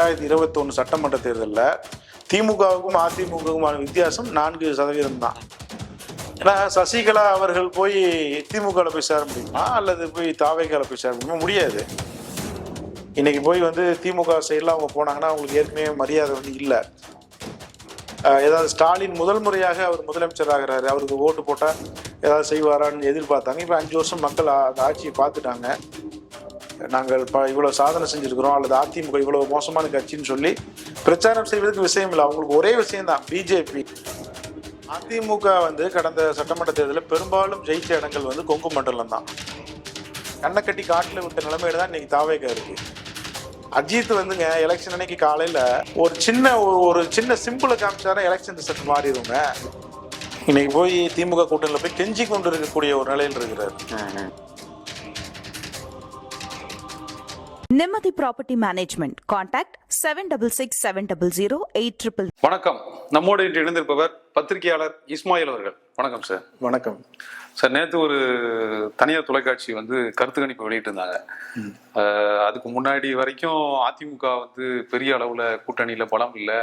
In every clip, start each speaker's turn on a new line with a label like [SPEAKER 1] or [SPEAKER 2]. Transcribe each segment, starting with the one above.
[SPEAKER 1] ரெண்டாயிரத்தி இருபத்தொன்று சட்டமன்ற தேர்தலில் திமுகவுக்கும் அதிமுகவுக்குமான வித்தியாசம் நான்கு சதவீதம் தான். ஏன்னா சசிகலா அவர்கள் போய் திமுகவில் போய் சேர முடியுமா? அல்லது போய் தாவைக்கால போய் சேர முடியுமா? முடியாது. இன்னைக்கு போய் வந்து திமுக சைடில் அவங்க போனாங்கன்னா அவங்களுக்கு ஏற்கனவே மரியாதை வந்து இல்லை. ஏதாவது ஸ்டாலின் முதல் முறையாக அவர் முதலமைச்சர் ஆகிறாரு அவருக்கு ஓட்டு போட்டால் ஏதாவது செய்வாரான்னு எதிர்பார்த்தாங்க. இப்போ அஞ்சு வருஷம் மக்கள் அந்த ஆட்சியை பார்த்துட்டாங்க. நாங்கள் இப்போ இவ்வளோ சாதனை செஞ்சுருக்கிறோம் அல்லது அதிமுக இவ்வளோ மோசமான கட்சின்னு சொல்லி பிரச்சாரம் செய்வதற்கு விஷயம் இல்லை. அவங்களுக்கு ஒரே விஷயம்தான் பிஜேபி. அதிமுக வந்து கடந்த சட்டமன்ற தேர்தலில் பெரும்பாலும் ஜெயிச்ச இடங்கள் வந்து கொங்கு மண்டலம் தான். கண்ணை கட்டி காட்டில் விட்ட நிலைமையில தான் இன்னைக்கு தாவேக்கா இருக்கு. அஜித் வந்துங்க எலெக்ஷன் அன்னைக்கு காலையில ஒரு சின்ன ஒரு- ஒரு சின்ன சிம்பிளை காமிச்சாரா எலெக்ஷன் ரிசல்ட் மாறிடுங்க. இன்னைக்கு போய் திமுக கூட்டணியில் போய் கெஞ்சி கொண்டு இருக்கக்கூடிய ஒரு நிலையில் இருக்கிறார்.
[SPEAKER 2] Nimmathi property management. Contact seven double six seven double zero eight triple
[SPEAKER 3] வணக்கம். நம்மோடு இன்று இணைந்திருப்பவர் பத்திரிகையாளர் இஸ்மாயில் அவர்கள். வணக்கம் சார்
[SPEAKER 1] வணக்கம்.
[SPEAKER 3] சார் நேற்று ஒரு தனியார் தொலைக்காட்சி வந்து கருத்து கணிப்பு வெளியிட்டிருந்தாங்க. அதுக்கு முன்னாடி வரைக்கும் அதிமுக வந்து பெரிய அளவுல கூட்டணியில பலம் இல்லை.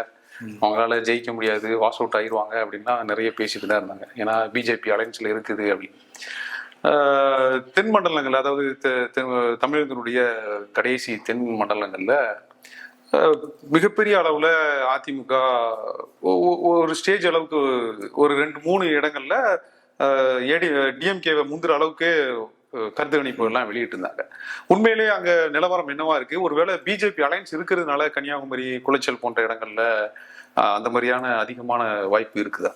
[SPEAKER 3] அவங்களால ஜெயிக்க முடியாது வாஸ் அவுட் ஆயிடுவாங்க அப்படின்லாம் நிறைய பேசிட்டு தான் இருந்தாங்க. ஏன்னா பிஜேபி அலைன்ஸ்ல இருக்குது அப்படின்னு தென் மண்டலங்கள் அதாவது தெ- தெ- தமிழகத்தினுடைய கடைசி தென் மண்டலங்கள்ல மிகப்பெரிய அளவுல அதிமுக ஒ- ஒரு ஸ்டேஜ் அளவுக்கு ஒரு ரெண்டு மூணு இடங்கள்ல ஏடி டிஎம்கேவை முந்துற அளவுக்கு கருத்து எல்லாம் வெளியிட்டு இருந்தாங்க உண்மையிலேயே அங்க நிலவரம் என்னவா இருக்கு? ஒருவேளை பிஜேபி அலையன்ஸ் இருக்கிறதுனால கன்னியாகுமரி குளச்சல் போன்ற இடங்கள்ல அந்த மாதிரியான அதிகமான வாய்ப்பு இருக்குதா?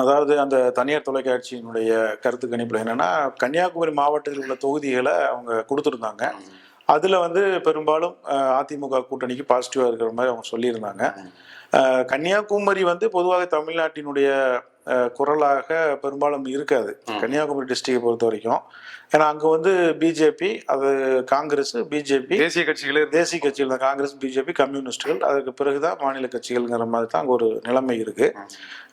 [SPEAKER 1] அதாவது அந்த தனியார் தொலைக்காட்சியினுடைய கருத்து கணிப்பில் என்னன்னா கன்னியாகுமரி மாவட்டத்தில் உள்ள தொகுதிகளை அவங்க கொடுத்துருந்தாங்க. அதில் வந்து பெரும்பாலும் அதிமுக கூட்டணிக்கு பாசிட்டிவாக இருக்கிற மாதிரி அவங்க சொல்லியிருந்தாங்க. கன்னியாகுமரி வந்து பொதுவாக தமிழ்நாட்டினுடைய குரலாக பெரும்பாலும் இருக்காது. கன்னியாகுமரி டிஸ்ட்ரிக்டை பொறுத்த வரைக்கும். ஏன்னா அங்கே வந்து பிஜேபி அது காங்கிரஸ் பிஜேபி
[SPEAKER 3] தேசிய கட்சிகளே.
[SPEAKER 1] தேசிய கட்சிகள் தான். காங்கிரஸ் பிஜேபி கம்யூனிஸ்டுகள். அதுக்கு பிறகுதான் மாநில கட்சிகள்ங்கிற மாதிரி தான் அங்கே ஒரு நிலைமை இருக்கு.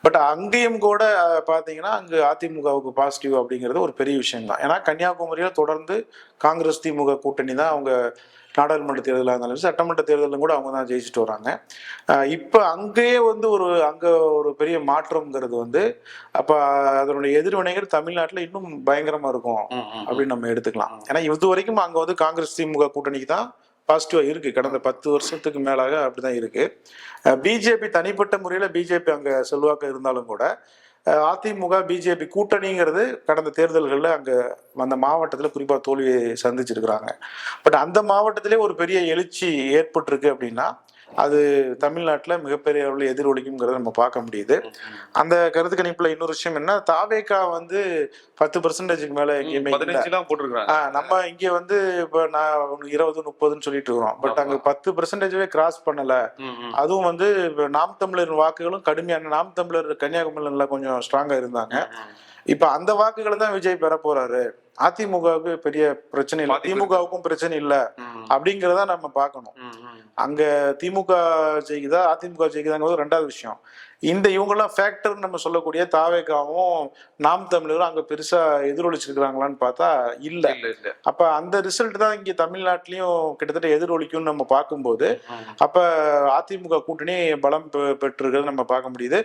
[SPEAKER 1] பட் அங்கேயும் கூட பார்த்தீங்கன்னா அங்கு அதிமுகவுக்கு பாசிட்டிவ் அப்படிங்கிறது ஒரு பெரிய விஷயம் தான் ஏன்னா கன்னியாகுமரியில் தொடர்ந்து காங்கிரஸ் திமுக கூட்டணி தான் அவங்க நாடாளுமன்ற தேர்தலாக இருந்தாலும் சட்டமன்ற தேர்தலும் கூட அவங்க தான் ஜெயிச்சுட்டு வராங்க. இப்போ அங்கேயே வந்து ஒரு அங்கே ஒரு பெரிய மாற்றம்ங்கிறது வந்து அப்போ அதனுடைய எதிர்வினைகள் தமிழ்நாட்டில் இன்னும் பயங்கரமாக இருக்கும். அப்படின்னு நம்ம எடுத்துக்கலாம். ஏன்னா இது வரைக்கும் அங்க வந்து காங்கிரஸ் திமுக கூட்டணிக்கு தான் பாசிட்டிவா இருக்கு. கடந்த பத்து வருஷத்துக்கு மேலாக அப்படிதான் இருக்கு. பிஜேபி தனிப்பட்ட முறையில பிஜேபி அங்க செல்வாக்கு இருந்தாலும் கூட அதிமுக பிஜேபி கூட்டணிங்கிறது கடந்த தேர்தல்களில் அங்கே அந்த மாவட்டத்தில் குறிப்பாக தோல்வியை சந்திச்சிருக்கிறாங்க. பட் அந்த மாவட்டத்திலே ஒரு பெரிய எழுச்சி ஏற்பட்டிருக்கு அப்படின்னா அது தமிழ்நாட்டில் மிகப்பெரிய அளவில் எதிரொலிக்குங்கிறத நம்ம பார்க்க முடியுது. அந்த கருத்து கணிப்பில் இன்னொரு விஷயம் என்ன? தாவேக்கா வந்து பத்து பர்சன்டேஜுக்கு மேலே எங்கேயுமே நம்ம இங்க வந்து இப்ப நான் இருபது முப்பதுன்னு சொல்லிட்டு இருக்கிறோம். பட் அங்க பத்து பெர்சன்டேஜவே கிராஸ் பண்ணல. அதுவும் வந்து இப்ப நாம் தமிழர் வாக்குகளும் கடுமையான நாம் தமிழர் கன்னியாகுமரியில கொஞ்சம் ஸ்ட்ராங்கா இருந்தாங்க. இப்ப அந்த வாக்குகளை தான் விஜய் பெற போறாரு. அதிமுகவுக்கு பெரிய பிரச்சனை இல்லை. திமுகவுக்கும் பிரச்சனை இல்ல. அப்படிங்கறத நம்ம பார்க்கணும். அங்க திமுக ஜெயிக்குதா அதிமுக ஜெயிக்குதாங்கிறது ரெண்டாவது விஷயம். இந்த இவங்கெல்லாம் ஃபேக்டர் நம்ம சொல்லக்கூடிய தாவேக்காவும் நாம் தமிழரும் அங்க பெருசா எதிரொலிச்சிருக்கிறாங்களான்னு பார்த்தா இல்ல.
[SPEAKER 3] இல்ல இல்ல.
[SPEAKER 1] அப்ப அந்த ரிசல்ட் தான் இங்க தமிழ்நாட்டிலயும் கிட்டத்தட்ட எதிரொலிக்கும்னு நம்ம பார்க்கும்போது. அப்ப அதிமுக கூட்டணி பலம் பெற்றிருக்கிறது நம்ம பார்க்க முடியுது.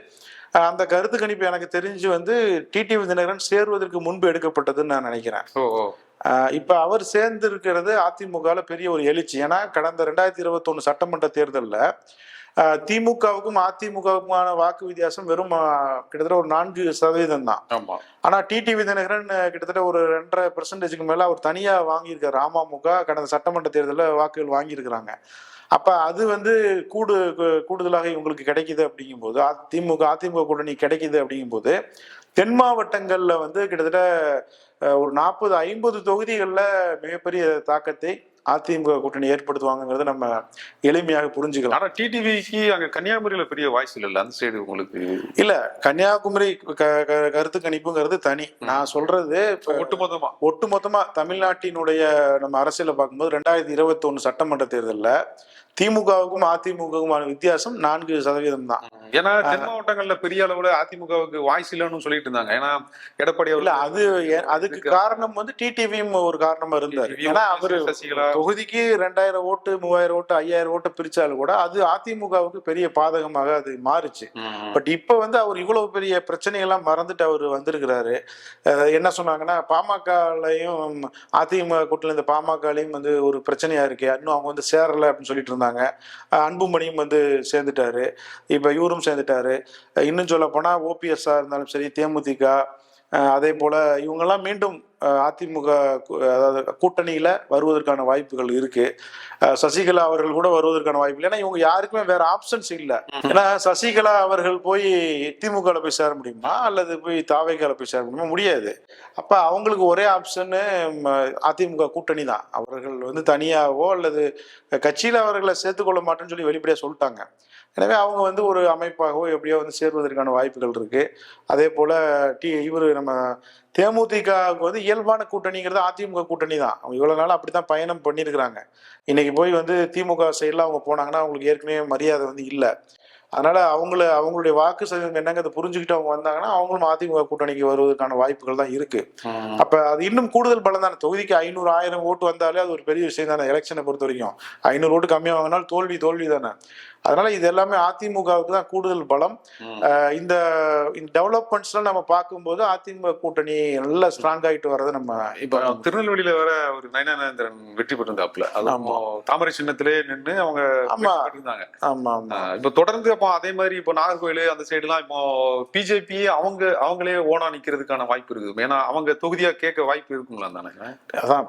[SPEAKER 1] அந்த கருத்து கணிப்பு எனக்கு தெரிஞ்சு வந்து டிடிவி தினகரன் சேருவதற்கு முன்பு எடுக்கப்பட்டதுன்னு நான் நினைக்கிறேன். இப்ப அவர் சேர்ந்து இருக்கிறது அதிமுகல பெரிய ஒரு எழுச்சி. ஏன்னா கடந்த ரெண்டாயிரத்தி இருபத்தொன்னு சட்டமன்ற தேர்தல்ல திமுகவுக்கும் அதிமுகவுக்குமான வாக்கு வித்தியாசம் வெறும் கிட்டத்தட்ட ஒரு நான்கு சதவீதம் தான். ஆனா டிடிவி தினகரன் கிட்டத்தட்ட ஒரு ரெண்டரை பெர்சன்டேஜுக்கு மேல அவர் தனியா வாங்கியிருக்காரு. அமமுக கடந்த சட்டமன்ற தேர்தலில் வாக்குகள் வாங்கியிருக்கிறாங்க. அப்ப அது வந்து கூடு கூடுதலாக இவங்களுக்கு கிடைக்குது அப்படிங்கும்போது அ- திமுக அதிமுக கூட்டணி கிடைக்குது அப்படிங்கும்போது தென் மாவட்டங்கள்ல வந்து கிட்டத்தட்ட ஒரு நாற்பது ஐம்பது தொகுதிகளில் மிகப்பெரிய தாக்கத்தை அதிமுக கூட்டணி ஏற்படுத்துவாங்கங்கிறத நம்ம எளிமையாக புரிஞ்சுக்கலாம்.
[SPEAKER 3] ஆனா டிடிவிக்கு அங்க கன்னியாகுமரியில பெரிய வாய்ஸ் இல்ல அந்த சைடு உங்களுக்கு?
[SPEAKER 1] இல்ல கன்னியாகுமரி கருத்து கணிப்புங்கிறது தனி. நான் சொல்றது
[SPEAKER 3] ஒட்டுமொத்தமா?
[SPEAKER 1] ஒட்டுமொத்தமா தமிழ்நாட்டினுடைய நம்ம அரசியலை பார்க்கும்போது ரெண்டாயிரத்தி இருபத்தி ஒன்று சட்டமன்ற தேர்தலில் திமுகவுக்கும் அதிமுகவுக்குமான வித்தியாசம் நான்கு சதவீதம் தான்.
[SPEAKER 3] ஏன்னா தென் மாவட்டங்கள்ல பெரிய அளவுல அதிமுகவுக்கு வாய்ஸ் இல்லைன்னு சொல்லிட்டு இருந்தாங்க. ஏன்னா எடப்பாடி அவர்கள்
[SPEAKER 1] அது அதுக்கு காரணம் வந்து டிடிவியும் ஒரு காரணமா இருந்தாரு. ஏன்னா அவரு தொகுதிக்கு ரெண்டாயிரம் ஓட்டு மூவாயிரம் ஓட்டு ஐயாயிரம் ஓட்டு பிரிச்சாலும் கூட அது அதிமுகவுக்கு பெரிய பாதகமாக அது மாறுச்சு. பட் இப்ப வந்து அவர் இவ்வளவு பெரிய பிரச்சனையெல்லாம் மறந்துட்டு அவர் வந்திருக்கிறாரு. என்ன சொன்னாங்கன்னா பாமகலையும் அதிமுக கூட்டில் இந்த பாமகலையும் வந்து ஒரு பிரச்சனையா இருக்கு இன்னும் அவங்க வந்து சேரல அப்படின்னு சொல்லிட்டு இருந்தாங்க. இருந்தாங்க. அன்புமணியும் வந்து சேர்ந்துட்டாரு. இப்ப இவரும் சேர்ந்துட்டாரு. இன்னும் சொல்ல போனா ஓபிஎஸ்ஆ இருந்தாலும் சரி தேமுதிக அதே போல இவங்கெல்லாம் மீண்டும் அதிமுக அதாவது கூட்டணியில வருவதற்கான வாய்ப்புகள் இருக்கு. சசிகலா அவர்கள் கூட வருவதற்கான வாய்ப்பு இல்லை. ஏன்னா இவங்க யாருக்குமே வேற ஆப்ஷன்ஸ் இல்லை. ஏன்னா சசிகலா அவர்கள் போய் திமுகவில் போய் சேர முடியுமா? அல்லது போய் தாவைக்கால போய் சேர முடியுமா? முடியாது. அப்ப அவங்களுக்கு ஒரே ஆப்ஷன் அதிமுக கூட்டணி தான். அவர்கள் வந்து தனியாவோ அல்லது கட்சியில அவர்களை சேர்த்துக்கொள்ள மாட்டேன்னு சொல்லி வெளிப்படையா சொல்லிட்டாங்க. எனவே அவங்க வந்து ஒரு அமைப்பாகவோ எப்படியோ வந்து சேர்வதற்கான வாய்ப்புகள் இருக்கு. அதே போல டி இவர் நம்ம தேமுதிகவுக்கு வந்து இயல்பான கூட்டணிங்கிறது அதிமுக கூட்டணி தான் அவங்க இவ்வளவு நாள் அப்படித்தான் பயணம் பண்ணியிருக்கிறாங்க இன்னைக்கு போய் வந்து திமுக சைடில் அவங்க போனாங்கன்னா அவங்களுக்கு ஏற்கனவே மரியாதை வந்து இல்லை. அதனால அவங்கள அவங்களுடைய வாக்கு சதவீதம் என்னங்கிறத புரிஞ்சுக்கிட்டு அவங்க வந்தாங்கன்னா அவங்களும் அதிமுக கூட்டணிக்கு வருவதற்கான வாய்ப்புகள் தான் இருக்கு. அப்ப அது இன்னும் கூடுதல் பலம் தானே. தொகுதிக்கு ஐநூறு ஆயிரம் ஓட்டு வந்தாலே அது ஒரு பெரிய விஷயம் தானே எலெக்ஷனை பொறுத்த வரைக்கும். ஐநூறு ஓட்டு கம்மியாக வாங்கினாலும் தோல்வி தோல்வி தானே. அதனால இது எல்லாமே அதிமுகவுக்கு தான் கூடுதல் பலம். இந்த டெவலப்மெண்ட்ஸ்லாம் நம்ம பார்க்கும்போது அதிமுக கூட்டணி நல்லா ஸ்ட்ராங் ஆயிட்டு வர்றதை நம்ம
[SPEAKER 3] இப்ப திருநெல்வேலியில வேற ஒரு நயனானேந்திரன் வெற்றி பெற்றிருந்தாப்புல. தாமரை சின்னத்திலே நின்னு அவங்க
[SPEAKER 1] ஆமா.
[SPEAKER 3] பெற்றிருந்தாங்க.
[SPEAKER 1] ஆமா ஆமா.
[SPEAKER 3] இப்ப தொடர்ந்து அப்போ அதே மாதிரி இப்போ நாகர்கோயில் அந்த சைடு எல்லாம் இப்போ பிஜேபி அவங்க அவங்களே ஓனா நிக்கிறதுக்கான வாய்ப்பு இருக்குது. ஏன்னா அவங்க தொகுதியா கேட்க வாய்ப்பு இருக்குங்களா தானே
[SPEAKER 1] அதான்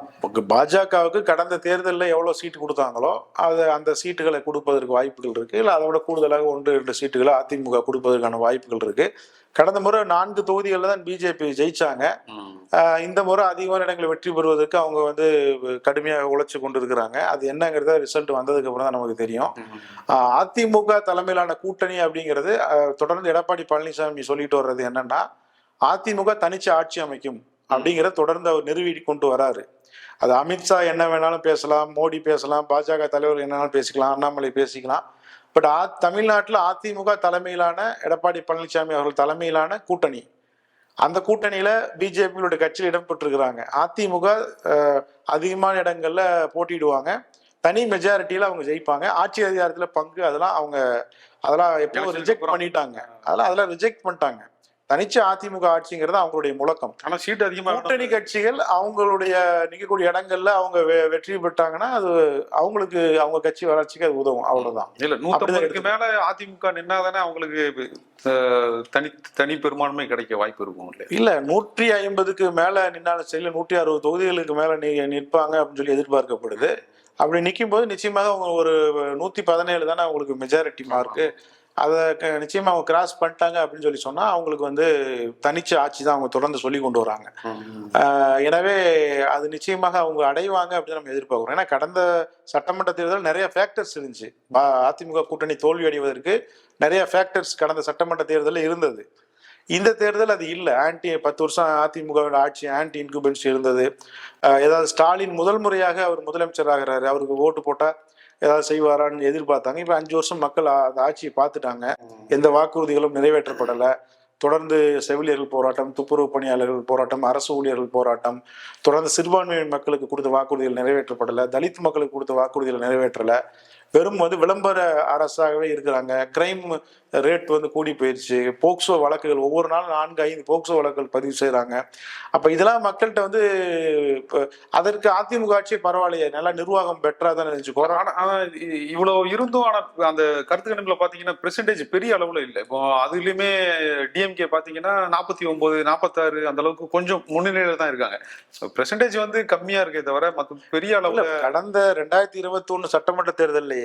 [SPEAKER 1] பாஜகவுக்கு கடந்த தேர்தலில் எவ்வளோ சீட்டு கொடுத்தாங்களோ அது அந்த சீட்டுகளை கொடுப்பதற்கு வாய்ப்புகள் இருக்கு. இல்லை அதை விட கூடுதலாக ஒன்று ரெண்டு சீட்டுகளை அதிமுக கொடுப்பதற்கான வாய்ப்புகள் இருக்கு. கடந்த முறை நான்கு தொகுதிகளில் தான் பிஜேபி ஜெயிச்சாங்க. இந்த முறை அதிகமான இடங்களை வெற்றி பெறுவதற்கு அவங்க வந்து கடுமையாக உழைச்சு கொண்டு இருக்கிறாங்க அது என்னங்கிறத ரிசல்ட் வந்ததுக்கு அப்புறம் தான் நமக்கு தெரியும். அதிமுக தலைமையிலான கூட்டணி அப்படிங்கிறது தொடர்ந்து எடப்பாடி பழனிசாமி சொல்லிட்டு வர்றது என்னன்னா அதிமுக தனிச்சு ஆட்சி அமைக்கும் அப்படிங்கிறத தொடர்ந்து அவர் நிறுவி கொண்டு வராரு. அது அமித்ஷா என்ன வேணாலும் பேசலாம் மோடி பேசலாம் பாஜக தலைவர் என்ன வேணாலும் பேசிக்கலாம் அண்ணாமலை பேசிக்கலாம். பட் ஆ தமிழ்நாட்டில் அதிமுக தலைமையிலான எடப்பாடி பழனிசாமி அவர்கள் தலைமையிலான கூட்டணி. அந்த கூட்டணியில பிஜேபியோட கட்சியில் இடம் பெற்றிருக்கிறாங்க அதிமுக அதிகமான இடங்கள்ல போட்டியிடுவாங்க. தனி மெஜாரிட்டியில அவங்க ஜெயிப்பாங்க. ஆட்சி அதிகாரத்துல பங்கு அதெல்லாம் அவங்க அதெல்லாம் எப்போ ரிஜெக்ட். பண்ணிட்டாங்க. அதெல்லாம் அதெல்லாம் ரிஜெக்ட் பண்ணிட்டாங்க. தனிச்சு அதிமுக ஆட்சிங்கிறது அவங்களுடைய முழக்கம்.
[SPEAKER 3] ஆனா சீட் அதிகமா
[SPEAKER 1] கூட்டணி கட்சிகள் அவங்களுடைய நிற்கக்கூடிய இடங்கள்ல அவங்க வெற்றி பெற்றாங்கன்னா அது அவங்களுக்கு அவங்க கட்சி வளர்ச்சிக்கு அது உதவும். அவ்வளவுதான்.
[SPEAKER 3] இல்ல நூத்தம்பதுக்கு மேல அதிமுக நின்னாதானே அவங்களுக்கு தனி தனி பெரும்பான்மை கிடைக்க வாய்ப்பு இருக்கும் இல்லையா?
[SPEAKER 1] இல்ல நூற்றி ஐம்பதுக்கு மேல நின்னாலும் சரி நூற்றி அறுபது தொகுதிகளுக்கு மேல நிற்பாங்க அப்படின்னு சொல்லி எதிர்பார்க்கப்படுது. அப்படி நிற்கும் போது நிச்சயமாக அவங்க ஒரு நூத்தி பதினேழு தானே அவங்களுக்கு மெஜாரிட்டி மார்க்கு அதை நிச்சயமா அவங்க கிராஸ் பண்ணிட்டாங்க அப்படின்னு சொல்லி சொன்னா அவங்களுக்கு வந்து தனிச்சு ஆட்சி தான் அவங்க தொடர்ந்து சொல்லி கொண்டு வராங்க. எனவே அது நிச்சயமாக அவங்க அடைவாங்க அப்படின்னு நம்ம எதிர்பார்க்கிறோம். ஏன்னா கடந்த சட்டமன்ற தேர்தல் நிறைய ஃபேக்டர்ஸ் இருந்துச்சு. அதிமுக கூட்டணி தோல்வி அடைவதற்கு நிறைய ஃபேக்டர்ஸ் கடந்த சட்டமன்ற தேர்தலில் இருந்தது. இந்த தேர்தல் அது இல்லை. ஆன்டி பத்து வருஷம் அதிமுகவோட ஆட்சி ஆன்டி இன்குபென்சி இருந்தது. ஏதாவது ஸ்டாலின் முதல் முறையாக அவர் முதலமைச்சர் ஆகிறாரு அவருக்கு ஓட்டு போட்டா ஏதாவது செய்வாரான்னு எதிர்பார்த்தாங்க. இப்போ அஞ்சு வருஷம் மக்கள் அந்த ஆட்சியை பார்த்துட்டாங்க. எந்த வாக்குறுதிகளும் நிறைவேற்றப்படலை. தொடர்ந்து செவிலியர்கள் போராட்டம் துப்புரவு பணியாளர்கள் போராட்டம் அரசு ஊழியர்கள் போராட்டம் தொடர்ந்து சிறுபான்மையின மக்களுக்கு கொடுத்த வாக்குறுதிகள் நிறைவேற்றப்படலை. தலித் மக்களுக்கு கொடுத்த வாக்குறுதிகள் நிறைவேற்றலை. வெறும் வந்து விளம்பர அரசாகவே இருக்கிறாங்க. கிரைம் ரேட் வந்து கூடி போயிடுச்சு போக்சோ வழக்குகள் ஒவ்வொரு நாளும் நான்கு ஐந்து போக்சோ வழக்குகள் பதிவு செய்கிறாங்க அப்போ இதெல்லாம் மக்கள்கிட்ட வந்து இப்ப அதற்கு அதிமுக ஆட்சி பரவாயில்லையே நல்லா நிர்வாகம் பெட்டராக தான் நினைச்சுக்கோ
[SPEAKER 3] ஆனா ஆனா இ- இவ்வளவு இருந்தும் ஆனா அந்த கருத்து கணிப்புல பாத்தீங்கன்னா பெர்சன்டேஜ் பெரிய அளவுல இல்ல. இப்போ அதுலயுமே டிஎம்கே பாத்தீங்கன்னா நாற்பத்தி ஒன்பது நாற்பத்தாறு அந்த அளவுக்கு கொஞ்சம் முன்னிலையில தான் இருக்காங்க. பெர்சன்டேஜ் வந்து கம்மியா இருக்கே தவிர மத்த பெரிய அளவுல
[SPEAKER 1] கடந்த ரெண்டாயிரத்தி இருபத்தி ஒண்ணு சட்டமன்ற தேர்தல்லையே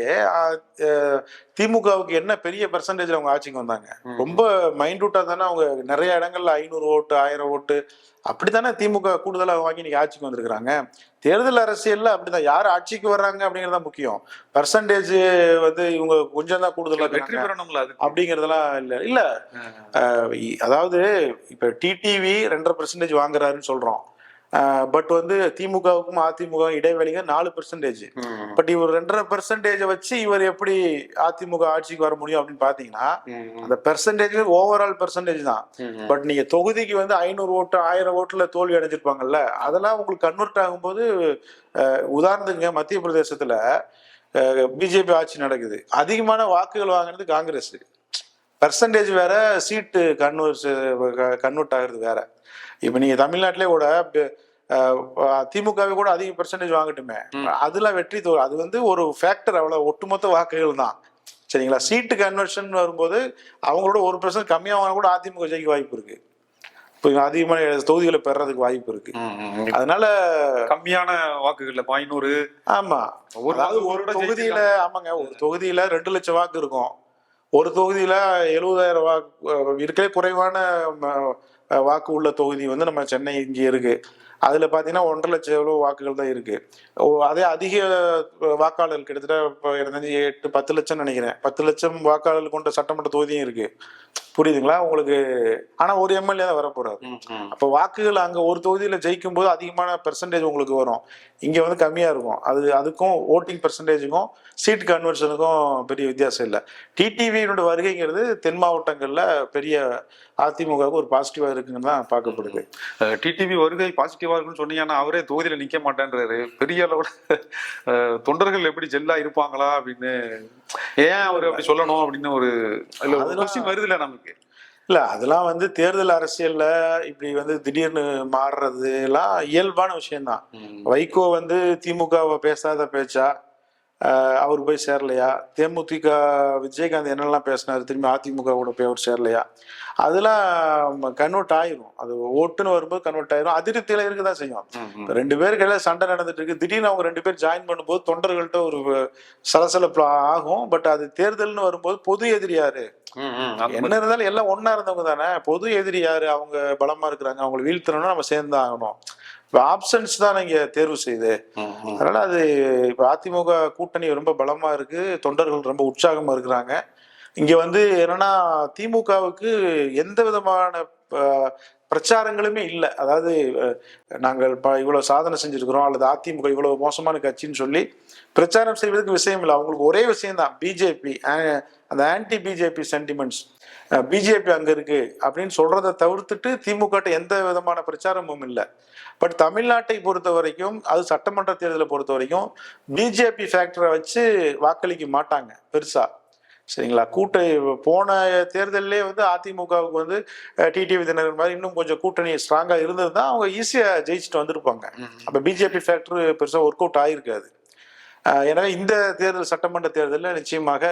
[SPEAKER 1] அஹ், திமுகவுக்கு என்ன பெரிய பெர்சன்டேஜ் அவங்க ஆட்சிக்கு வந்தாங்க. ரொம்ப மைண்டூட்டா தானே அவங்க நிறைய இடங்கள்ல ஐநூறு ஓட்டு ஆயிரம் ஓட்டு அப்படித்தானே திமுக கூடுதலா வாங்கி இன்னைக்கு ஆட்சிக்கு வந்திருக்கிறாங்க? தேர்தல் அரசியல்ல அப்படிதான். யார் ஆட்சிக்கு வர்றாங்க அப்படிங்கறது தான் முக்கியம். பெர்சன்டேஜ் வந்து இவங்க கொஞ்சம் தான் கூடுதலா
[SPEAKER 3] வெற்றி பெறணும்ல
[SPEAKER 1] அப்படிங்கறதெல்லாம் இல்ல. இல்ல. அதாவது இப்ப டிடிவி ரெண்டரை பெர்சன்டேஜ் வாங்குறாருன்னு சொல்றோம். பட் வந்து திமுகவுக்கும் அதிமுக இடைவெளிங்க நாலு பெர்சன்டேஜ் பட் இவர் ரெண்டரை பெர்சன்டேஜை வச்சு இவர் எப்படி அதிமுக ஆட்சிக்கு வர முடியும் அப்படின்னு பாத்தீங்கன்னா அந்த பெர்சன்டேஜ் ஓவரால் பெர்சன்டேஜ் தான். பட் நீங்க தொகுதிக்கு வந்து ஐநூறு ஓட்டு ஆயிரம் ஓட்டுல தோல்வி அடைஞ்சிருப்பாங்கல்ல அதெல்லாம் உங்களுக்கு கன்வெர்ட் ஆகும்போது உதாரணத்துக்கு மத்திய பிரதேசத்துல பிஜேபி ஆட்சி நடக்குது. அதிகமான வாக்குகள் வாங்கினது காங்கிரஸ். பெர்சன்டேஜ் வேற சீட்டு கன்வெர்ஸ் கன்வெர்ட் ஆகுறது வேற. இப்போ நீங்க தமிழ்நாட்டிலே கூட திமுகவை கூட அதிக பெர்சன்டேஜ் வாங்கட்டுமே. அதுல வெற்றி அது வந்து ஒரு ஃபேக்டர் அவ்வளவு ஒட்டுமொத்த வாக்குகள் தான். சரிங்களா? சீட்டு கன்வர்ஷன் வரும்போது அவங்களோட ஒரு பெர்சன்ட் கம்மியா வாங்க கூட அதிமுக ஜெயிக்க வாய்ப்பு இருக்கு. இப்போ அதிகமான தொகுதிகளை பெறதுக்கு வாய்ப்பு இருக்கு. அதனால
[SPEAKER 3] கம்மியான வாக்குகள்ல ஐநூறு.
[SPEAKER 1] ஆமா. அதாவது ஒரு தொகுதியில ஆமாங்க ஒரு தொகுதியில ரெண்டு லட்சம் வாக்கு இருக்கும். ஒரு தொகுதியில எழுபதாயிரம் வாக்கு இருக்கே குறைவான வாக்கு உள்ள தொகுதி வந்து நம்ம சென்னை இங்கே இருக்குது அதுல பாத்தீங்கன்னா ஒன்றரை லட்சம் எவ்வளவு வாக்குகள் தான் இருக்கு. ஓ, அதே அதிக வாக்காளர்கள் கிட்டத்தட்ட இப்போ எனக்கு எட்டு பத்து லட்சம் நினைக்கிறேன். பத்து லட்சம் வாக்காளர்கள் கொண்ட சட்டமன்ற தொகுதியும் இருக்கு. புரியுதுங்களா? உங்களுக்கு ஆனா ஒரு எம்எல்ஏ தான் வரப்போறாரு. அப்போ வாக்குகள் அங்க ஒரு தொகுதியில ஜெயிக்கும் போது அதிகமான பெர்சன்டேஜ் உங்களுக்கு வரும். இங்க வந்து கம்மியா இருக்கும். அது அதுக்கும் ஓட்டிங் பெர்சன்டேஜுக்கும் சீட் கன்வர்ஷனுக்கும் பெரிய வித்தியாசம் இல்லை. டிடிவியினுடைய வருகைங்கிறது தென் மாவட்டங்கள்ல பெரிய அதிமுகவுக்கு ஒரு பாசிட்டிவா இருக்குன்னு தான் பார்க்கப்படுது.
[SPEAKER 3] டிடிவி வருகை பாசிட்டிவா இருக்குன்னு சொன்னீங்கன்னா அவரே தொகுதியில நிக்க மாட்டேன்றாரு. பெரிய அளவுல தொண்டர்கள் எப்படி ஜெல்லா இருப்பாங்களா அப்படின்னு ஏன் அவர் அப்படி சொல்லணும் அப்படின்னு ஒரு கொஸ்டின் வருதுல்ல நமக்கு.
[SPEAKER 1] இல்ல அதெல்லாம் வந்து தேர்தல் அரசியல்ல இப்படி வந்து திடீர்னு மாறுறது எல்லாம் இயல்பான விஷயம்தான். வைகோ வந்து திமுகவை பேசாத பேச்சா அவர் போய் சேரலையா? தேமுதிக விஜயகாந்த் என்னெல்லாம் பேசினாரு? திரும்பி அதிமுக கூட போய் அவர் சேரலையா? அதெல்லாம் கன்வெர்ட் ஆயிரும். அது ஓட்டுன்னு வரும்போது கன்வெர்ட் ஆயிரும். அதிருப்தியில இருக்குதான் செய்யும். ரெண்டு பேருக்கு இடையில சண்டை நடந்துட்டு இருக்கு திடீர்னு அவங்க ரெண்டு பேர் ஜாயின் பண்ணும்போது தொண்டர்கள்ட்ட ஒரு சலசலப்பு ஆகும். பட் அது தேர்தல்னு வரும்போது பொது எதிரி யாரு? என்ன இருந்தாலும் எல்லாம் ஒண்ணா இருந்தவங்க தானே. பொது எதிரி யாரு? அவங்க பலமா இருக்கிறாங்க. அவங்களை வீழ்த்தணும்னா நம்ம சேர்ந்து ஆகணும். இப்போ ஆப்ஷன்ஸ் தான் இங்க தேர்வு செய்யுது. அதனால அது இப்போ அதிமுக கூட்டணி ரொம்ப பலமா இருக்கு. தொண்டர்கள் ரொம்ப உற்சாகமா இருக்கிறாங்க. இங்க வந்து என்னன்னா திமுகவுக்கு எந்த விதமான பிரச்சாரங்களுமே இல்லை. அதாவது நாங்கள் ப இவ்வளவு சாதனை செஞ்சிருக்கிறோம் அல்லது அதிமுக இவ்வளவு மோசமான கட்சின்னு சொல்லி பிரச்சாரம் செய்வதற்கு விஷயம் இல்லை. அவங்களுக்கு ஒரே விஷயம் தான். பிஜேபி அந்த ஆன்டி பிஜேபி சென்டிமெண்ட்ஸ் பிஜேபி அங்க இருக்கு அப்படின்னு சொல்றதை தவிர்த்துட்டு திமுக எந்த விதமான பிரச்சாரமும் இல்லை. பட் தமிழ்நாட்டை பொறுத்த வரைக்கும் அது சட்டமன்ற தேர்தலை பொறுத்த வரைக்கும் பிஜேபி ஃபேக்டரை வச்சு வாக்களிக்க மாட்டாங்க பெருசா. சரிங்களா? கூட்ட போன தேர்தலிலே வந்து அதிமுகவுக்கு வந்து டிடிவி தினகரன் மாதிரி இன்னும் கொஞ்சம் கூட்டணி ஸ்ட்ராங்கா இருந்தது தான் அவங்க ஈஸியா ஜெயிச்சுட்டு வந்திருப்பாங்க. அப்ப பிஜேபி ஃபேக்டர் பெருசா ஒர்க் அவுட் ஆயிருக்காது. அஹ் எனவே இந்த தேர்தல் சட்டமன்ற தேர்தலில் நிச்சயமாக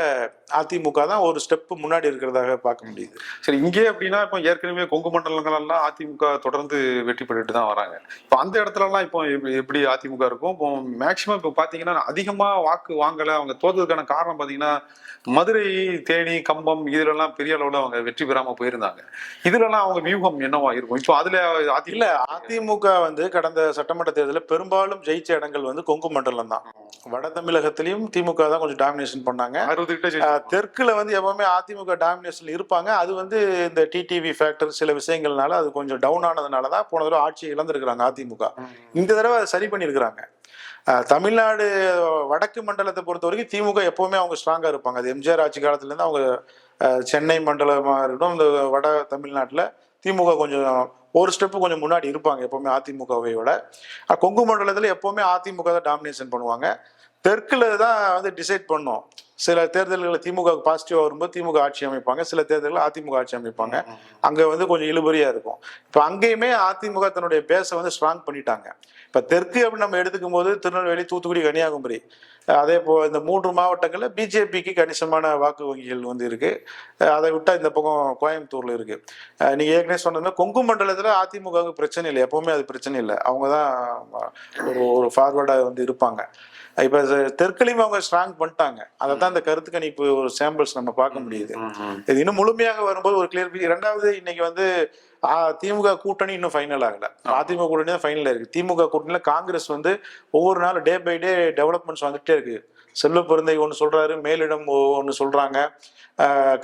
[SPEAKER 1] அதிமுக தான் ஒரு ஸ்டெப் முன்னாடி இருக்கிறதாக பார்க்க முடியுது.
[SPEAKER 3] சரி இங்கே அப்படின்னா இப்போ ஏற்கனவே கொங்கு மண்டலங்கள் எல்லாம் அதிமுக தொடர்ந்து வெற்றி பெற்றுட்டு தான் வராங்க. இப்போ அந்த இடத்துல எல்லாம் இப்போ எப்படி- அதிமுக இருக்கும்? இப்போ மேக்சிமம் இப்போ பாத்தீங்கன்னா அதிகமா வாக்கு வாங்கல அவங்க தோத்ததுக்கான காரணம் பாத்தீங்கன்னா மதுரை தேனி கம்பம் இதுல எல்லாம் பெரிய அளவுல அவங்க வெற்றி பெறாம போயிருந்தாங்க. இதுல எல்லாம் அவங்க வியூகம் என்னவா இருக்கும்? இப்போ அதுல அதி
[SPEAKER 1] இல்ல அதிமுக வந்து கடந்த சட்டமன்ற தேர்தலில் பெரும்பாலும் ஜெயிச்ச இடங்கள் வந்து கொங்கு மண்டலம் தான் வட தமிழகத்திலையும் திமுக தான் கொஞ்சம் டாமினேஷன் பண்ணாங்க. தெற்குல வந்து எப்பவுமே அதிமுக டாமினேஷன்ல இருப்பாங்க. அது வந்து இந்த டிடிவி ஃபேக்டர் சில விஷயங்கள்னால அது கொஞ்சம் டவுன் ஆனதுனால தான் போன தடவை ஆட்சி இழந்திருக்கிறாங்க அதிமுக. இந்த தடவை அதை சரி பண்ணியிருக்கிறாங்க. தமிழ்நாடு வடக்கு மண்டலத்தை பொறுத்த வரைக்கும் திமுக எப்பவுமே அவங்க ஸ்ட்ராங்கா இருப்பாங்க. அது எம்ஜிஆர் ஆட்சி காலத்துல இருந்து அவங்க சென்னை மண்டலமா இருக்கட்டும் இந்த வட தமிழ்நாட்டுல திமுக கொஞ்சம் ஒரு ஸ்டெப்பு கொஞ்சம் முன்னாடி இருப்பாங்க எப்பவுமே அதிமுகவை விட. அஹ், கொங்கு மண்டலத்துல எப்பவுமே அதிமுக தான் டாமினேஷன் பண்ணுவாங்க. தெற்குல தான் வந்து டிசைட் பண்ணும். சில தேர்தல்களில் திமுக பாசிட்டிவா வரும்போது திமுக ஆட்சி அமைப்பாங்க. சில தேர்தல்களில் அதிமுக ஆட்சி அமைப்பாங்க. அங்க வந்து கொஞ்சம் இழுபறியா இருக்கும். இப்போ அங்கேயுமே அதிமுக தன்னுடைய பேஸை வந்து ஸ்ட்ராங் பண்ணிட்டாங்க. இப்போ தெற்கு அப்படின்னு நம்ம எடுத்துக்கும் போது திருநெல்வேலி தூத்துக்குடி கன்னியாகுமரி. அதே போ இந்த மூன்று மாவட்டங்களில் பிஜேபிக்கு கணிசமான வாக்கு வங்கிகள் வந்து இருக்கு. அஹ் அதை விட்டா இந்த பக்கம் கோயம்புத்தூர்ல இருக்கு. அஹ் நீங்க ஏற்கனவே சொன்ன மாதிரி கொங்கு மண்டலத்துல அதிமுகவுக்கு பிரச்சனை இல்லை. எப்பவுமே அது பிரச்சனை இல்லை. அவங்க தான் ஒரு ஒரு ஃபார்வர்டா வந்து இருப்பாங்க. இப்ப தெற்குலையும் அவங்க ஸ்ட்ராங் பண்ணிட்டாங்க. அதை தான் இந்த கருத்து கணிப்பு ஒரு சாம்பிள்ஸ் நம்ம பார்க்க முடியுது. இது இன்னும் முழுமையாக வரும்போது ஒரு கிளியர் ரெண்டாவது இன்னைக்கு வந்து திமுக கூட்டணி இன்னும் ஃபைனல் ஆகல. அதிமுக கூட்டணி தான் ஃபைனல் இருக்கு. திமுக கூட்டணியில காங்கிரஸ் வந்து ஒவ்வொரு நாள் டே பை டே டெவலப்மெண்ட்ஸ் வந்துட்டே இருக்கு. செல்வ பெருந்தை ஒன்று சொல்கிறாரு மேலிடம் ஒன்று சொல்கிறாங்க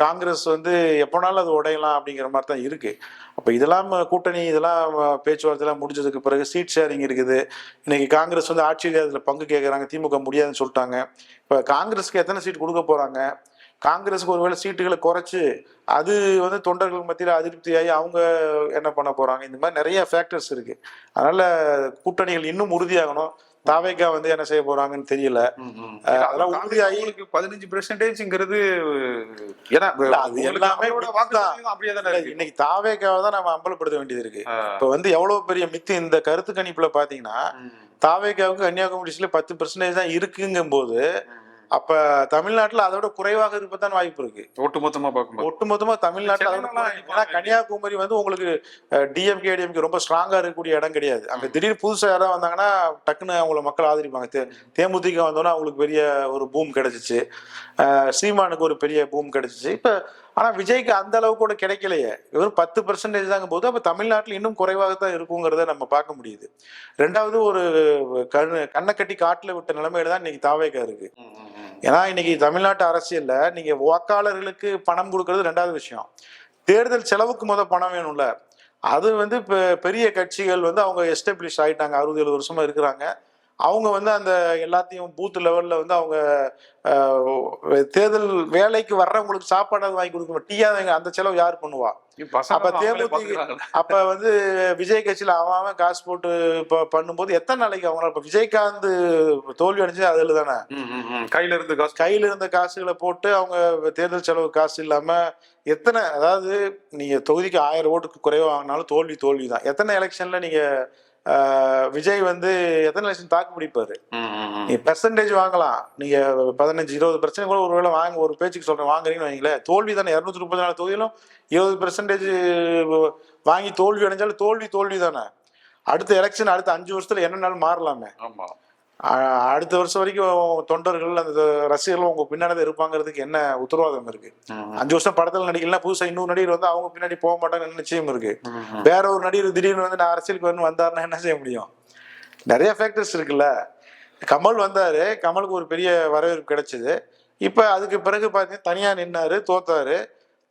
[SPEAKER 1] காங்கிரஸ் வந்து எப்போனாலும் அது உடையலாம் அப்படிங்கிற மாதிரி தான் இருக்குது அப்போ இதெல்லாம் கூட்டணி இதெல்லாம் பேச்சுவார்த்தைலாம் முடிஞ்சதுக்கு பிறகு சீட் ஷேரிங் இருக்குது. இன்றைக்கி காங்கிரஸ் வந்து ஆட்சியில் அதில் பங்கு கேட்குறாங்க திமுக முடியாதுன்னு சொல்லிட்டாங்க. இப்போ காங்கிரஸ்க்கு எத்தனை சீட் கொடுக்க போகிறாங்க காங்கிரஸுக்கு ஒருவேளை சீட்டுகளை குறைச்சி அது வந்து தொண்டர்கள் மத்தியில் அதிருப்தியாகி அவங்க என்ன பண்ண போகிறாங்க இந்த மாதிரி நிறைய ஃபேக்டர்ஸ் இருக்குது அதனால் கூட்டணிகள் இன்னும் உறுதியாகணும். தாவேக்கா வந்து என்ன செய்ய போறாங்கன்னு தெரியல. அதெல்லாம் உறுதியாகி
[SPEAKER 3] பதினஞ்சு பெர்சன்டேஜ்ங்கிறது ஏன்னா
[SPEAKER 1] அது எல்லாமே
[SPEAKER 3] அப்படியே தானே
[SPEAKER 1] இன்னைக்கு தாவேக்காவை தான் நம்ம அம்பலப்படுத்த வேண்டியது இருக்கு. இப்ப வந்து எவ்வளவு பெரிய மித்து இந்த கருத்து கணிப்புல பாத்தீங்கன்னா
[SPEAKER 3] ம்.
[SPEAKER 1] தாவேக்காவுக்கு கன்னியாகுமரி பத்து பெர்சன்டேஜ் தான் இருக்குங்கும் போது அப்ப தமிழ்நாட்டுல அதை விட குறைவாக இருப்பதான் வாய்ப்பு இருக்கு.
[SPEAKER 3] ஒட்டு மொத்தமா பார்க்கும்போது.
[SPEAKER 1] ஒட்டுமொத்தமா தமிழ்நாட்டுல. ஏன்னா கன்னியாகுமரி வந்து உங்களுக்கு டிஎம்கே டிஎம்கே ரொம்ப ஸ்ட்ராங்கா இருக்கக்கூடிய இடம் கிடையாது. அங்க திடீர்னு புதுசா யாராவது வந்தாங்கன்னா டக்குன்னு அவங்கள மக்கள் ஆதரிப்பாங்க. தேமுதிக வந்தோன்னா அவங்களுக்கு பெரிய ஒரு பூம் கிடைச்சிச்சு. சீமானுக்கு ஒரு பெரிய பூம் கிடைச்சிச்சு. இப்ப ஆனா விஜய்க்கு அந்த அளவுக்கு கூட கிடைக்கலையே. வெறும் பத்து பெர்சன்டேஜ் தாங்க போது அப்ப தமிழ்நாட்டுல இன்னும் குறைவாகத்தான் இருக்குங்கிறத நம்ம பார்க்க முடியுது. ரெண்டாவது ஒரு கண்ணு கண்ணை கட்டி காட்டுல விட்ட நிலைமையில தான் இன்னைக்கு தாவேக்கா இருக்கு. ஏன்னா இன்னைக்கு தமிழ்நாட்டு அரசியல்ல நீங்க வாக்காளர்களுக்கு பணம் கொடுக்கறது ரெண்டாவது விஷயம். தேர்தல் செலவுக்கு முத பணம் வேணும்ல. அது வந்து இப்போ பெரிய கட்சிகள் வந்து அவங்க எஸ்டாப்ளிஷ் ஆயிட்டாங்க. அறுபது எழுபது வருஷமா இருக்கிறாங்க. அவங்க வந்து அந்த எல்லாத்தையும் பூத் லெவல்ல வந்து அவங்க தேர்தல் வேலைக்கு வர்றவங்களுக்கு சாப்பாடு வாங்கி கொடுக்கணும். டீயாதவங்க அந்த செலவு யார் பண்ணுவா? அப்ப தேமுதிக அப்ப வந்து விஜய் கட்சியில அவன் காசு போட்டு பண்ணும்போது எத்தனை நாளைக்கு அவங்களால இப்ப விஜயகாந்த் தோல்வி அடைஞ்சது அதுல தானே?
[SPEAKER 3] கையில இருந்து காசு
[SPEAKER 1] கையில இருந்த காசுகளை போட்டு அவங்க தேர்தல் செலவு காசு இல்லாம எத்தனை அதாவது நீங்க தொகுதிக்கு ஆயிரம் ஓட்டுக்கு குறைவா வாங்கினாலும் தோல்வி தோல்வி தான் எத்தனை எலெக்ஷன்ல நீங்க விஜய் வந்து எத்தனை எலெக்ஷன் தாக்கு பிடிப்பாரு? நீ பெர்சன்டேஜ் வாங்கலாம். நீங்க பதினஞ்சு இருபது பிரச்சனை கூட ஒருவேளை வாங்க ஒரு பேச்சுக்கு சொல்றேன் வாங்குறீங்கன்னு வைங்களேன். தோல்வி தானே இரநூத்தி முப்பத்தி நாலு தொகுதியிலும் இருபது பெர்சன்டேஜ் வாங்கி தோல்வி அடைஞ்சாலும் தோல்வி தோல்வி தானே. அடுத்த எலெக்ஷன் அடுத்த அஞ்சு வருஷத்துல என்னன்னாலும் மாறலாமே.
[SPEAKER 3] ஆமா.
[SPEAKER 1] அடுத்த வருஷம் வரைக்கும் தொண்டர்கள் அந்த ரசிகர்கள் உங்க பின்னாடி இருப்பாங்கிறதுக்கு என்ன உத்தரவாதம் இருக்கு? அஞ்சு வருஷம் படத்துல நடிக்கலாம் புதுசா இன்னொரு நடிகர் வந்து அவங்க பின்னாடி போக மாட்டாங்கன்னு நிச்சயம் இருக்கு? வேற ஒரு நடிகர் திடீர்னு வந்து நான் அரசியலுக்கு வரணும் வந்தாருன்னா என்ன செய்ய முடியும்? நிறைய ஃபேக்டர்ஸ் இருக்குல்ல. கமல் வந்தாரு. கமலுக்கு ஒரு பெரிய வரவேற்பு கிடைச்சது. இப்ப அதுக்கு பிறகு பார்த்தீங்கன்னா தனியா நின்னாரு தோத்தாரு.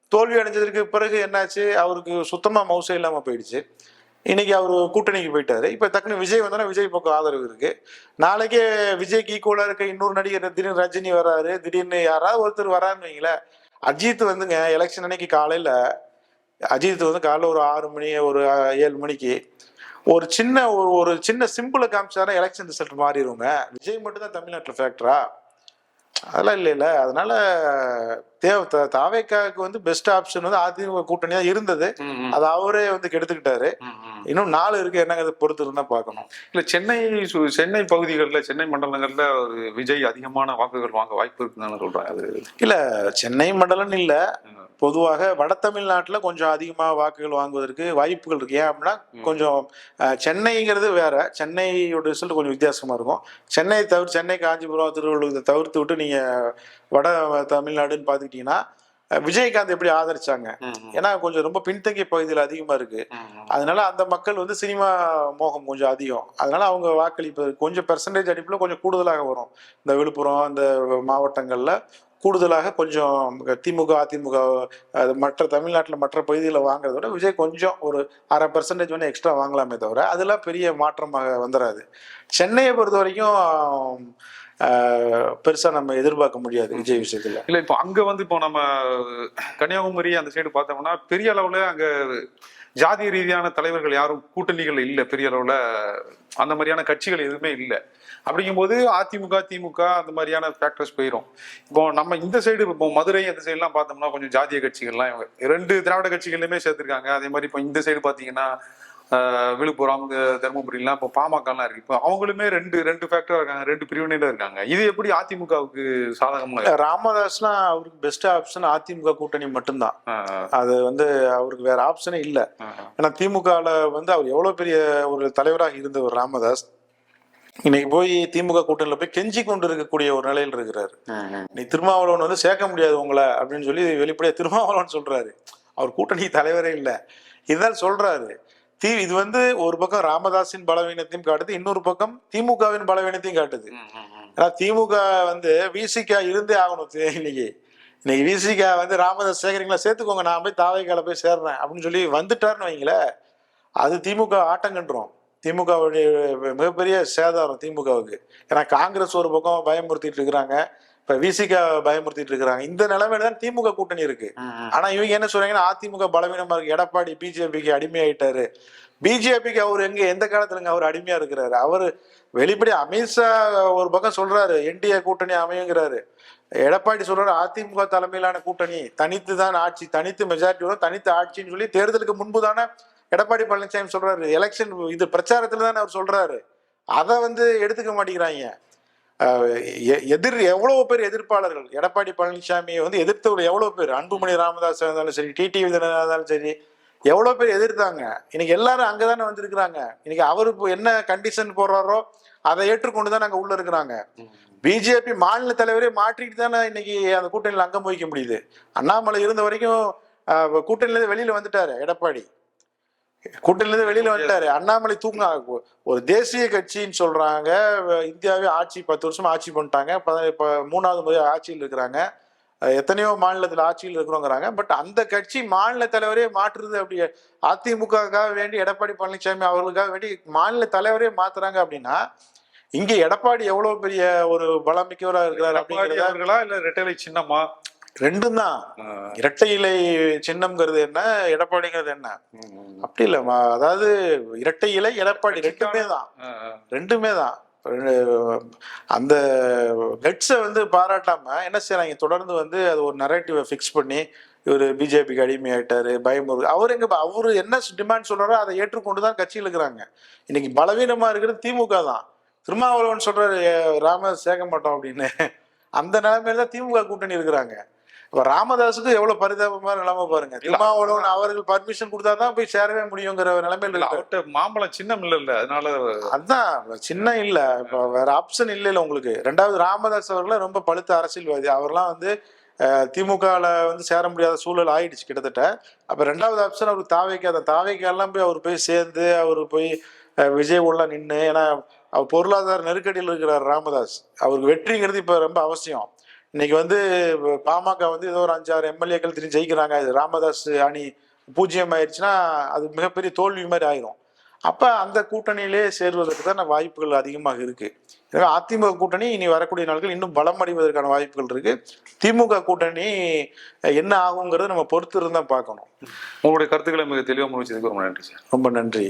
[SPEAKER 1] தோல்வி அடைஞ்சதுக்கு பிறகு என்னாச்சு? அவருக்கு சுத்தமா மவுசே இல்லாம போயிடுச்சு. இன்னைக்கு அவர் கூட்டணிக்கு போயிட்டாரு. இப்ப டக்குனு விஜய் வந்தோன்னா விஜய் பக்கம் ஆதரவு இருக்கு. நாளைக்கே விஜய்க்கு ஈக்குவலா இருக்க இன்னொரு நடிகர் திடீர்னு ரஜினி வராரு திடீர்னு யாராவது ஒருத்தர் வராருன்னு வைங்களேன் அஜித் வந்துங்க எலெக்ஷன் அன்னைக்கு காலையில அஜித் வந்து காலைல ஒரு ஆறு மணி ஒரு ஏழு மணிக்கு ஒரு சின்ன ஒரு ஒரு சின்ன சிம்பிளை காமிச்சாரா எலெக்ஷன் ரிசல்ட் மாறிடுங்க விஜய் மட்டும் தான் தமிழ்நாட்டில் ஃபேக்டரா அதெல்லாம் இல்லை இல்லை. அதனால தேவ தாவேக்காவுக்கு வந்து பெஸ்ட் ஆப்ஷன் வந்து அதிமுக கூட்டணி தான் இருந்தது அது அவரே வந்து கெடுத்துக்கிட்டாரு. இன்னும் நாலு இருக்கு. என்னங்கிறத பொறுத்து இருந்தா பார்க்கணும்.
[SPEAKER 3] இல்ல சென்னை சென்னை பகுதிகளில் சென்னை மண்டலங்கள்ல ஒரு விஜய் அதிகமான வாக்குகள் வாங்க வாய்ப்பு இருக்குன்னு சொல்றாங்க. அது
[SPEAKER 1] இல்ல சென்னை மண்டலம் இல்ல. பொதுவாக வட தமிழ்நாட்டுல கொஞ்சம் அதிகமா வாக்குகள் வாங்குவதற்கு வாய்ப்புகள் இருக்கு. ஏன் அப்படின்னா கொஞ்சம் சென்னைங்கிறது வேற. சென்னையோட ரிசல்ட் கொஞ்சம் வித்தியாசமா இருக்கும். சென்னை தவிர சென்னை காஞ்சிபுரம் திருவள்ளூர் தவிர்த்து விட்டு நீங்க வட தமிழ்நாடுன்னு பாத்துக்கிட்டீங்கன்னா அஹ், விஜயகாந்த் எப்படி ஆதரிச்சாங்க? ஏன்னா கொஞ்சம் ரொம்ப பின்தங்கிய பகுதியில் அதிகமா இருக்கு. அதனால அந்த மக்கள் வந்து சினிமா மோகம் கொஞ்சம் அதிகம். அதனால அவங்க வாக்களிப்பு கொஞ்சம் பெர்சன்டேஜ் அடிப்பில் கொஞ்சம் கூடுதலாக வரும். இந்த விழுப்புரம் இந்த மாவட்டங்கள்ல கூடுதலாக கொஞ்சம் திமுக அதிமுக அது மற்ற தமிழ்நாட்டில் மற்ற பகுதிகளில் வாங்குறத விட விஜய் கொஞ்சம் ஒரு அரை பெர்சன்டேஜ் வந்து எக்ஸ்ட்ரா வாங்கலாமே தவிர அதெல்லாம் பெரிய மாற்றமாக வந்துடாது சென்னையை பொறுத்த வரைக்கும் பெருசா நம்ம எதிர்பார்க்க முடியாது விஜய் விஷயத்துல.
[SPEAKER 3] இல்ல இப்போ அங்க வந்து இப்போ நம்ம கன்னியாகுமரி அந்த சைடு பார்த்தோம்னா பெரிய அளவுல அங்க ஜாதி ரீதியான தலைவர்கள் யாரும் கூட்டணிகள் இல்லை பெரிய அளவுல. அந்த மாதிரியான கட்சிகள் எதுவுமே இல்லை. அப்படிங்கும்போது அதிமுக திமுக அந்த மாதிரியான ஃபேக்டர்ஸ் போயிடும் இப்போ நம்ம இந்த சைடு இப்போ மதுரை அந்த சைடுலாம் பார்த்தோம்னா கொஞ்சம் ஜாதிய கட்சிகள்லாம் இவங்க. ரெண்டு திராவிட கட்சிகள்லையுமே சேர்த்திருக்காங்க. அதே மாதிரி இப்போ இந்த சைடு பார்த்தீங்கன்னா விழுப்புரம் தருமபுரிலாம் இப்போ பாமகலாம் இருக்கு. இப்போ அவங்களுமே ரெண்டு ரெண்டு ஃபேக்டர் இருக்காங்க ரெண்டு பிரிவினையில இருக்காங்க. இது எப்படி அதிமுகவுக்கு சாதகமா?
[SPEAKER 1] ராமதாஸ்லாம் அவருக்கு பெஸ்ட் ஆப்ஷன் அதிமுக கூட்டணி மட்டும்தான். அது வந்து அவருக்கு வேற ஆப்ஷனே இல்லை. ஏன்னா திமுகவில் வந்து அவர் எவ்வளோ பெரிய ஒரு தலைவராக இருந்தவர் ராமதாஸ். இன்னைக்கு போய் திமுக கூட்டணியில் போய் கெஞ்சி கொண்டு இருக்கக்கூடிய ஒரு நிலையில் இருக்கிறாரு. நீ திருமாவளவன் வந்து சேர்க்க முடியாது உங்களை அப்படின்னு சொல்லி வெளிப்படையா திருமாவளவன் சொல்றாரு. அவர் கூட்டணி தலைவரே இல்லை. இதுதான் சொல்றாரு. தீ இது வந்து ஒரு பக்கம் ராமதாஸின் பலவீனத்தையும் காட்டுது இன்னொரு பக்கம் திமுகவின் பலவீனத்தையும் காட்டுது. ஏன்னா திமுக வந்து விசிகா இருந்தே ஆகணும் இன்னைக்கு. இன்னைக்கு விசிகா வந்து ராமதாஸ் சேகரிங்களா சேர்த்துக்கோங்க நான் போய் தாவைக்கால போய் சேர்றேன் அப்படின்னு சொல்லி வந்துட்டாருன்னு வைங்களேன் அது திமுக ஆட்டங்கன்றோம் திமுகவுடைய மிகப்பெரிய சேதாரம் திமுகவுக்கு. ஏன்னா காங்கிரஸ் ஒரு பக்கம் பயமுறுத்திட்டு இருக்கிறாங்க இப்ப விசிகா பயமுறுத்திட்டு இருக்கிறாங்க. இந்த நிலைமையில தான் திமுக கூட்டணி இருக்கு. ஆனா இவங்க என்ன சொல்றாங்கன்னா அதிமுக பலவீனமா இருக்கு. எடப்பாடி பிஜேபிக்கு அடிமையாயிட்டாரு. பிஜேபிக்கு அவர் எங்க எந்த காலத்துலங்க அவர் அடிமையா இருக்கிறாரு? அவர் வெளிப்படி அமித்ஷா ஒரு பக்கம் சொல்றாரு என்டிஏ கூட்டணி அமையுங்கிறாரு. எடப்பாடி சொல்றாரு அதிமுக தலைமையிலான கூட்டணி தனித்து தான் ஆட்சி தனித்து மெஜாரிட்டி வரும் தனித்து ஆட்சின்னு சொல்லி தேர்தலுக்கு முன்பு தானே எடப்பாடி பழனிசாமி சொல்றாரு. எலெக்ஷன் இது பிரச்சாரத்துல தானே அவர் சொல்றாரு. அதை வந்து எடுத்துக்க மாட்டேங்கிறாங்க. எதிர் எவ்வளவு பேர் எதிர்ப்பாளர்கள்? எடப்பாடி பழனிசாமியை வந்து எதிர்த்தவர் எவ்வளவு பேர்? அன்புமணி ராமதாஸ் இருந்தாலும் சரி டிடிவி தினகரன் இருந்தாலும் சரி எவ்வளவு பேர் எதிர்த்தாங்க? இன்னைக்கு எல்லாரும் அங்கதானே வந்திருக்கிறாங்க. இன்னைக்கு அவரு இப்போ என்ன கண்டிஷன் போடுறாரோ அதை ஏற்றுக்கொண்டு தான் அங்கே உள்ள இருக்கிறாங்க. பிஜேபி மாநில தலைவரே மாற்றிட்டு தானே இன்னைக்கு அந்த கூட்டணியில் அங்கம் வகிக்க முடியுது. அண்ணாமலை இருந்த வரைக்கும் கூட்டணியிலேருந்து வெளியில் வந்துட்டாரு எடப்பாடி. கூட்டணியிலிருந்து வெளியில வந்துட்டாரு. அண்ணாமலை தூங்க ஒரு தேசிய கட்சின்னு சொல்றாங்க. இந்தியாவே ஆட்சி பத்து வருஷமா ஆட்சி பண்ணிட்டாங்க. இப்ப மூணாவது முறை ஆட்சியில் இருக்கிறாங்க. எத்தனையோ மாநிலத்தில் ஆட்சியில் இருக்கிறோங்கிறாங்க. பட் அந்த கட்சி மாநில தலைவரே மாற்றுறது அப்படி அதிமுகவுக்காக வேண்டி எடப்பாடி பழனிசாமி அவர்களுக்காக வேண்டி மாநில தலைவரே மாத்துறாங்க அப்படின்னா இங்க எடப்பாடி எவ்வளவு பெரிய ஒரு பலமிக்கவரா இருக்கிறார்
[SPEAKER 3] எடப்பாடி
[SPEAKER 1] அப்படிங்கிறத
[SPEAKER 3] இல்ல ரெட்டலை சின்னமா?
[SPEAKER 1] ரெண்டும் தான் இரட்டை இலை சின்னம்ங்கிறது என்ன எடப்பாடிங்கிறது என்ன? அப்படி இல்ல அதாவது இரட்டை இலை எடப்பாடி ரெண்டுமே தான் ரெண்டுமே தான் அந்த கட்ஸை வந்து பாராட்டாம என்ன செய்றாங்க தொடர்ந்து வந்து அது ஒரு நரேட்டிவை ஃபிக்ஸ் பண்ணி இவர் பிஜேபிக்கு அடிமையாயிட்டாரு பயமுறு அவர் எங்க அவரு என்ன டிமாண்ட் சொல்றாரோ அதை ஏற்றுக்கொண்டு தான் கட்சியில் இருக்கிறாங்க. இன்னைக்கு பலவீனமா இருக்கிறது திமுக தான் திருமாவளவன் சொல்றாரு "ஏ, ராம சேர்க்க மாட்டோம் அப்படின்னு. அந்த நிலைமையில திமுக கூட்டணி இருக்கிறாங்க. ராமதாஸுக்கு எவ்வளவு பரிதாபமான நிலைமை பாருங்க. திருமாவளவன் அவர்கள் பர்மிஷன் கொடுத்தா தான் போய் சேரவே முடியுங்கிற நிலைமையில.
[SPEAKER 3] அவர்கிட்ட மாம்பழம் சின்னம் இல்ல இல்ல அதனால
[SPEAKER 1] அதான் சின்ன இல்ல. இப்ப வேற ஆப்ஷன் இல்ல இல்ல உங்களுக்கு. ரெண்டாவது ராமதாஸ் அவர்கள் ரொம்ப பழுத்த அரசியல்வாதி. அவர்லாம் வந்து அஹ், திமுகல வந்து சேர முடியாத சூழல் ஆயிடுச்சு கிட்டத்தட்ட. அப்ப ரெண்டாவது ஆப்ஷன் அவருக்கு தாவைக்கு அந்த தாவைக்கு எல்லாம் போய் அவர் போய் சேர்ந்து அவர் போய் விஜய் உள்ள நின்று ஏன்னா அவர் பொருளாதார நெருக்கடியில் இருக்கிறார் ராமதாஸ். அவருக்கு வெற்றிங்கிறது இப்ப ரொம்ப அவசியம். இன்னைக்கு வந்து பாமக வந்து ஏதோ ஒரு அஞ்சாறு எம்எல்ஏக்கள் திரும்பி ஜெயிக்கிறாங்க. இது ராமதாஸ் அணி பூஜ்ஜியம் ஆயிடுச்சுன்னா அது மிகப்பெரிய தோல்வி மாதிரி ஆயிரும். அப்ப அந்த கூட்டணியிலே சேர்வதற்கு தான் வாய்ப்புகள் அதிகமாக இருக்கு. எனவே அதிமுக கூட்டணி இனி வரக்கூடிய நாட்கள் இன்னும் பலம் அடைவதற்கான வாய்ப்புகள் இருக்கு. திமுக கூட்டணி என்ன ஆகுங்கிறத நம்ம பொறுத்து இருந்தா பார்க்கணும்.
[SPEAKER 3] உங்களுடைய கருத்துக்களை மிக தெளிவாக முடிச்சதுக்கு ரொம்ப நன்றி சார்.
[SPEAKER 1] ரொம்ப நன்றி.